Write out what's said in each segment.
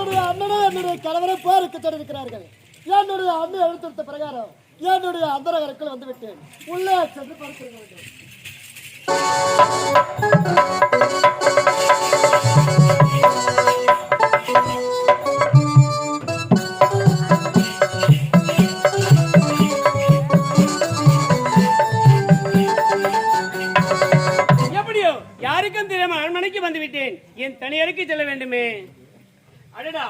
என்னுடைய அண்ணனும் என்னுடைய கணவரை போருக்கு சென்றிருக்கிறார்கள் என்னுடைய அண்ணன் எழுத்துருத்த பிரகாரம் என்னுடைய அந்தரகருக்குள் வந்துவிட்டேன். உள்ளே சென்று பார்க்கிறேன். எப்படியோ யாருக்கும் தெரியாம அரண்மனைக்கு வந்துவிட்டேன் என் தனியறைக்கு செல்ல வேண்டுமே. அடடா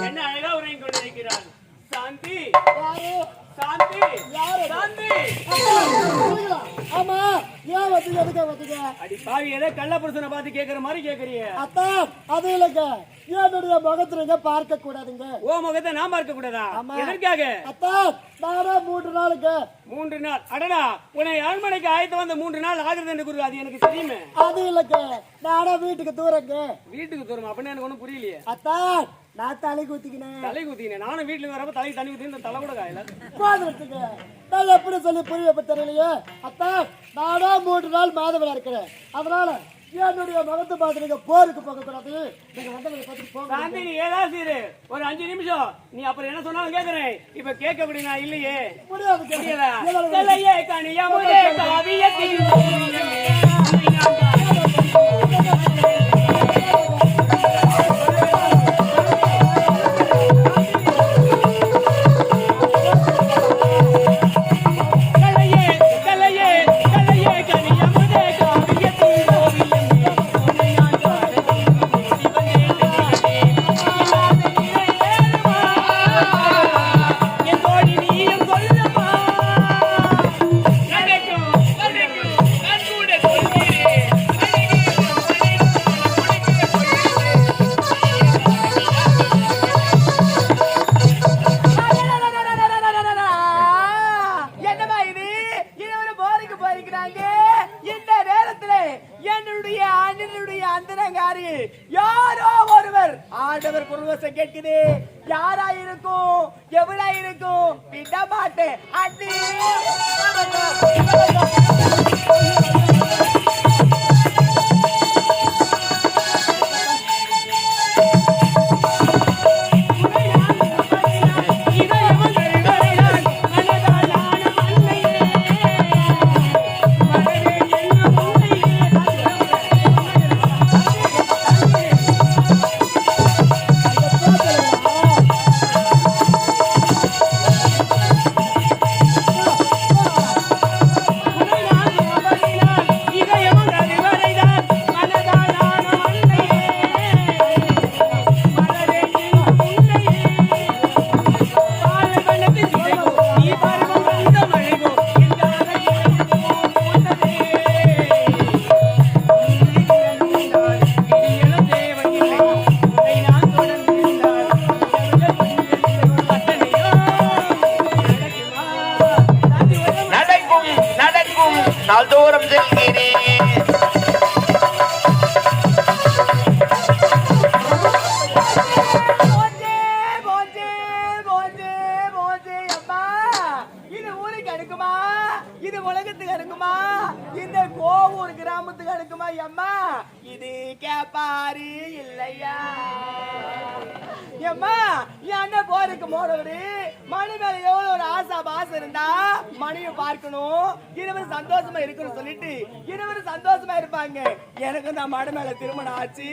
என்ன அழகா உறங்கி கொண்டிருக்கிறாள் சாந்தி சாந்தி சாந்தி. ஆமா. ஏன் வந்தீங்க எதுக்க அடி பாவி ஏதோ கள்ள புருஷனை பார்த்து கேக்குற மாதிரி கேக்குறிய அத்தா அது இல்லைங்க. என்னுடைய முகத்துல பார்க்க கூடாதுங்க? ஓ முகத்தை நான் பார்க்க கூடாதா. எதற்காக? அத்தா நானே மூன்று நாளுங்க. மூன்று நாள். அடடா உன்னை அரண்மனைக்கு ஆயத்து வந்த மூன்று நாள் ஆகுறது என்று குரு அது எனக்கு தெரியுமே. அது இல்லைங்க. நானே வீட்டுக்கு தூரங்க. வீட்டுக்கு தூரம்? அப்படின்னு எனக்கு ஒண்ணும் புரியலையே. அத்தா நான் தலை குத்திக்கினேன் தலை குத்தினேன் நானும் வீட்டுல வரப்ப தலை தண்ணி ஊத்தி தலை கூட காயல. பாதுகாத்துங்க நான் எப்படி சொல்லி புரிய தெரியலையே அத்தா நானா மூன்று நாள் மாதவில இருக்கிறேன். அதனால என்னுடைய முகத்தை பார்த்து நீங்க போருக்கு போக கூடாது. நீங்க வந்தவங்களை பார்த்து போக சாந்தி ஏதாவது இரு. ஒரு அஞ்சு நிமிஷம். நீ அப்புறம் என்ன சொன்னாலும் கேக்குறேன். இப்ப கேட்க முடியும் இல்லையே? முடியாது முடியல. கலையே கனியமுதே போருக்கு இந்த நேரத்துல என்னுடைய அண்ணனுடைய அந்தனங்காரி யாரோ ஒருவர். ஆண்டவர் குருவசம் கேட்குது. யாரா இருக்கும் எவ்வளா இருக்கும் விட மாட்டேன் நடக்கும் நாள்தோறும் செல்கிறேன். போஞ்சே அம்மா. இது ஊருக்கு இது உலகத்துக்கு அடுக்குமா? இந்த கோவூர் கிராமத்துக்கு இருக்குமா அம்மா? இது கேப்பாரு இல்ல அம்மா என் அண்ணன் போருக்கு போனவரு மணி மேல எவ்வளவு ஒரு ஆசா பாசம் இருந்தா மணியை பார்க்கணும். இருவரும் சந்தோஷமா இருக்கணும் சொல்லிட்டு இருவரும் சந்தோஷமா இருப்பாங்க. எனக்கு தான் மடை மேல திருமணம் ஆச்சு.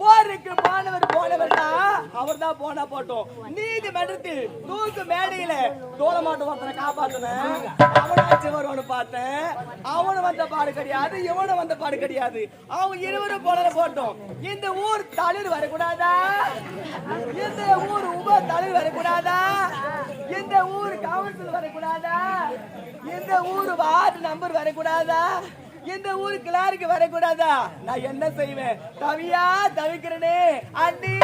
போருக்கு போனவர் போனவர் தான். அவர் தான் போனா போட்டோம். நீதிமன்றத்தில் தூக்கு மேடையில தோளமாட்டம் ஒருத்தனை காப்பாத்தினேன். அவனாச்சு வருவான்னு பார்த்தேன். அவனு வந்த பாடு கிடையாது இவனு வந்த பாடு கிடையாது. அவங்க இருவரும் போனதை போட்டோம். இந்த ஊர் தளிர் வரக்கூடாதா? இந்த தலைவர் வரக்கூடாதா? இந்த ஊர் கவுன்சில் வரக்கூடாதா? இந்த ஊர் வார்டு நம்பர் வரக்கூடாதா? இந்த ஊர் கிளாருக்கு வரக்கூடாதா? நான் என்ன செய்வேன்? தவியா தவிக்கிறனே அண்ணி!